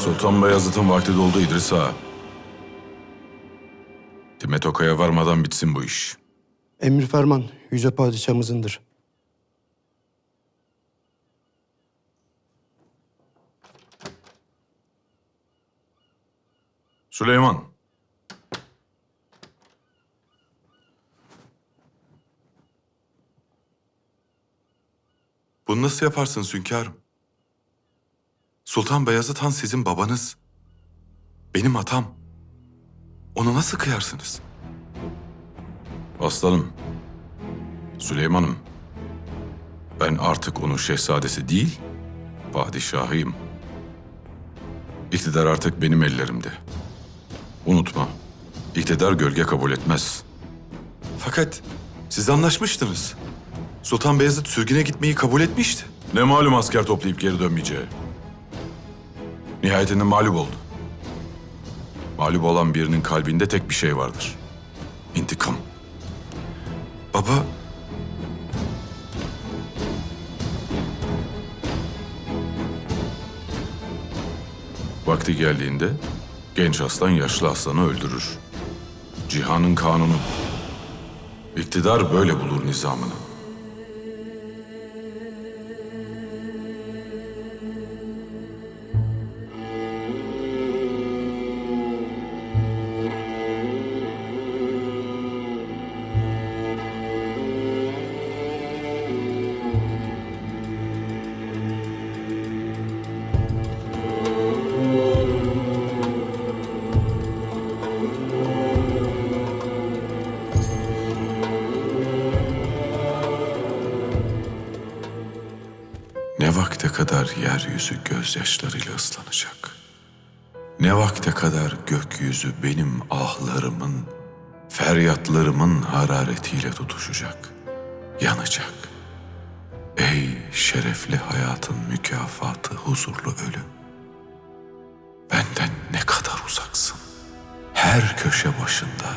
Sultan Beyazıt'ın vakti doldu İdris Ağa. Timet Oka'ya varmadan bitsin bu iş. Emir ferman yüce padişahımızındır. Süleyman. Bunu nasıl yaparsınız hünkârım? Sultan Beyazıt Han sizin babanız. Benim atam. Onu nasıl kıyarsınız? Aslanım. Süleyman'ım. Ben artık onun şehzadesi değil, padişahıyım. İktidar artık benim ellerimde. Unutma, iktidar gölge kabul etmez. Fakat siz anlaşmıştınız. Sultan Beyazıt sürgüne gitmeyi kabul etmişti. Ne malum asker toplayıp geri dönmeyeceği. Nihayetinde mağlup oldu. Mağlup olan birinin kalbinde tek bir şey vardır. İntikam. Baba... Vakti geldiğinde genç aslan yaşlı aslanı öldürür. Cihanın kanunu. İktidar böyle bulur nizamını. Vakte kadar yeryüzü gözyaşlarıyla ıslanacak? Ne vakte kadar gökyüzü benim ahlarımın, feryatlarımın hararetiyle tutuşacak, yanacak? Ey şerefli hayatın mükafatı huzurlu ölüm. Benden ne kadar uzaksın. Her köşe başında,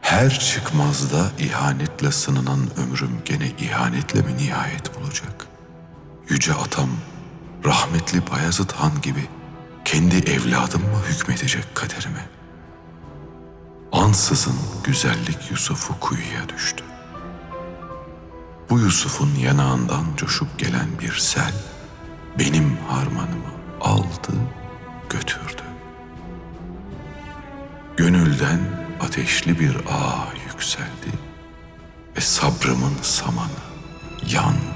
her çıkmazda ihanetle sınınan ömrüm gene ihanetle mi nihayet bulacak? Yüce atam, rahmetli Bayezid Han gibi kendi evladım mı hükmedecek kaderime? Ansızın güzellik Yusuf'u kuyuya düştü. Bu Yusuf'un yanağından coşup gelen bir sel benim harmanımı aldı, götürdü. Gönülden ateşli bir ağ yükseldi ve sabrımın samanı yandı,